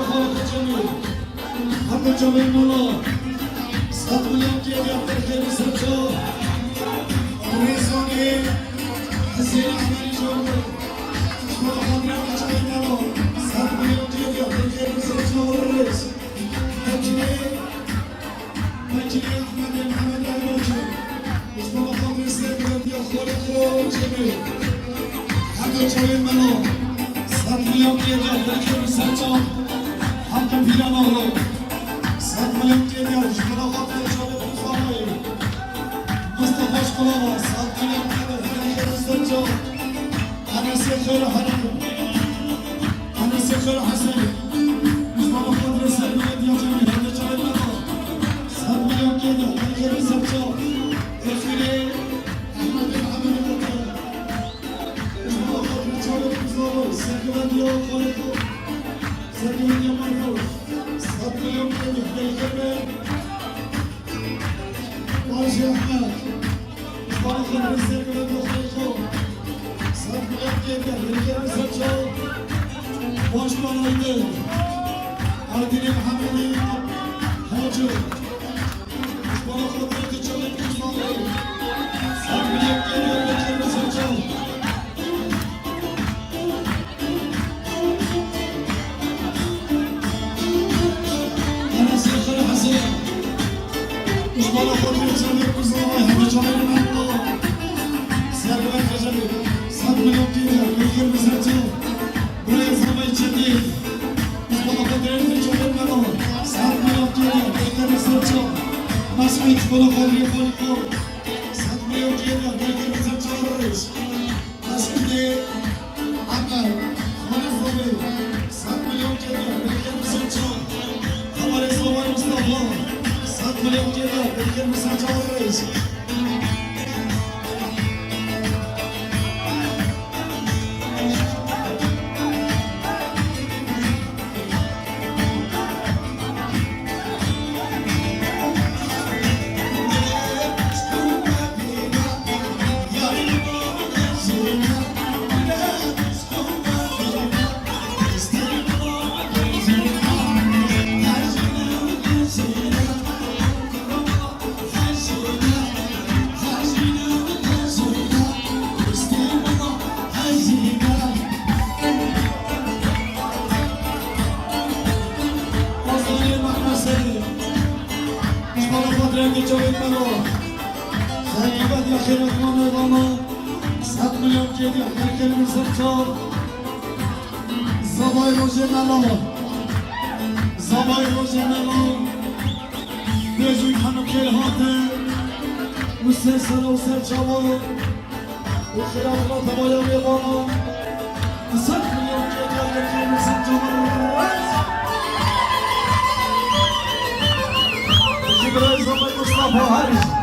sevgi yok ya halka cemil Halka cemil mola Sarma yok ya gel bekleri seçan Rizani Hüseyin Ahmet'i çoğunluğu Düşmana kadar da çabuk memo Sarma yok ya gel bekleri seçan Bekri Bekir Ahmet Muhammed Hakkı Pilanoğlu, Sadmayıp geliyor, Şurafat ve Çabuk Ufamayı, Mustafa Şkulava, Sadmayıp geliyor, Haniye Mustafa, Haniye Sektörü Haniye, Haniye hani Sektörü Hasan, hani Mustafa Kadri Sadmayıp Yacan, Haniye Çabuk Ufamayı, Sadmayıp geliyor, Haniye Mustafa, Efili, Sevgiler diyor, koydu. Sergülen Yamanlı Sabri Yomkeli Beykeme Barış Ahmet Sergülen Diyor Koliko Sabri Yomkeli Beykeme Saçal Başkan Aydın Aydın Muhammed'in Hacı Akam Çağrı Kuzlalı Sabri Yomkeli Smith bunu koruyor, bunu koruyor. Satmıyor diye de herkese çağırırız. Aslında ama konu koruyor. Satmıyor diye de herkese çağırırız. Kamerası var Mustafa. Satmıyor diye de herkese çağırırız. Лене Чојпало, Сајбат Јахирот Мамедано, Сад Милјон Кедја Хекер Мисрчар, Забај Роженало, Забај Роженало, Бежуј Хану Келхате, Мусен Сарал Серчаво, Ухират Ратабаја Милано, Rafael Borraes.